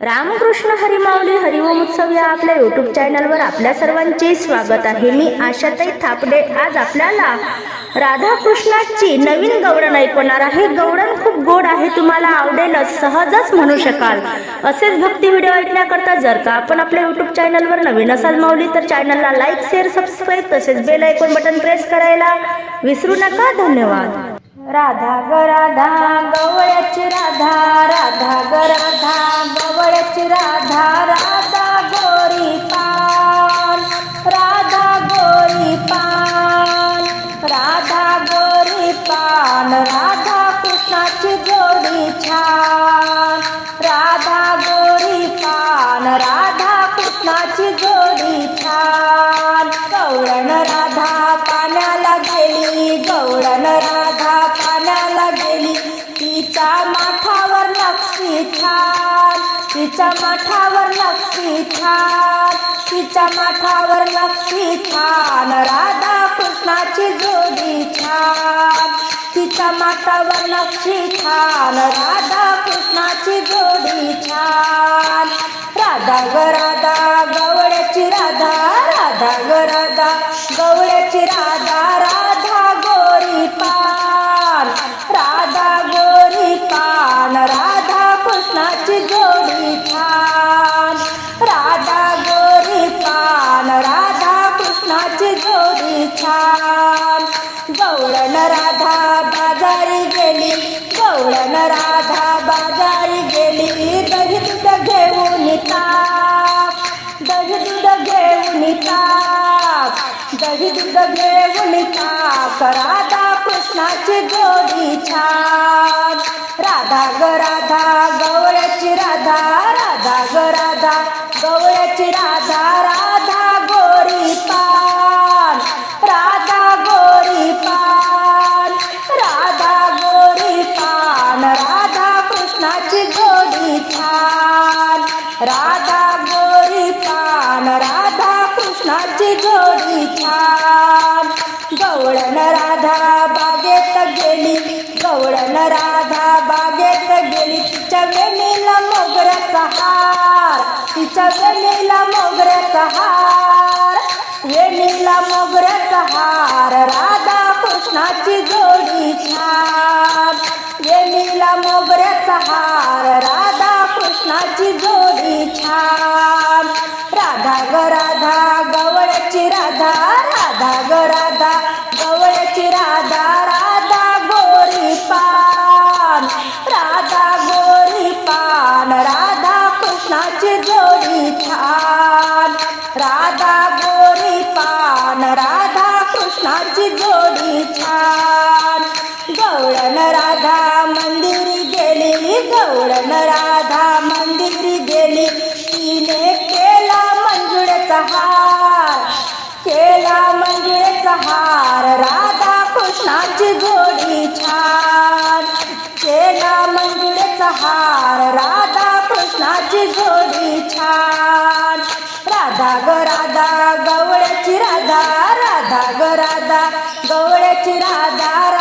रामकृष्ण हरिमावली हरिओम उत्सव या आपल्या युट्यूब चॅनलवर आपल्या सर्वांचे स्वागत आहे. मी आशाताई थापडे. आज आपल्याला राधाकृष्णाची नवीन गवळण ऐकवणार आहे. गवळण खूप गोड आहे तुम्हाला आवडेलच सहजच म्हणू शकाल. असेच भक्ती व्हिडिओ ऐकण्याकरता जर का आपण आपल्या युट्यूब चॅनलवर नवीन असाल माऊली तर चॅनलला लाईक शेअर सबस्क्राईब तसेच बेल ऐकून बटन प्रेस करायला विसरू नका. धन्यवाद. राधा ग राधा गवळ्याची राधा राधा ग राधा. राधा। तिच्या माठावर लक्षी छान तिच्या माठावर लक्षी छान राधा कृष्णाची जोडी छान. तिच्या माठावर लक्षी छान राधा कृष्णाची जोडी छान. राधा राधा राधाची जोडी छान राधा गोरी पान राधा कृष्णाची जोडी छान गवळण राधा बाजारी गेली गवळण राधा बाजारी गेली दही दूध घेऊन ताप दही दूध घेऊन ताप दही दूध घेऊन ताप राधा कृष्णाची जोडी छान राधा ग राधा गौ कृष्णाची जोडी छान. राधा गोरी पान राधा कृष्णाची जोडी छान. गवळण राधा बागेत गेली गवळण राधा बागेत गेली. तिच्या वेणीला मोगऱ्याचा हार तिच्या वेणीला मोगऱ्याचा हार. वेणीला मोगऱ्याचा हार राधा कृष्णाची जोडी छान. कृष्णाची जोडी छान. राधा ग राधा गवळची राधा राधा ग राधा गवळची राधा राधा गोरी पान. राधा गोरी पान राधा कृष्णाची जोडी छान. राधा गोरी पान राधा कृष्णाची जोडी छान. गवळण राधा मंदिरी गेली गवळण राधा हार राधा कृष्णाची जोडी छान. सेना मंजुळ्याचा हार. राधा कृष्णाची जोडी छान. राधा ग राधा गवळ्याची राधा. राधा ग राधा गवळ्याची राधा.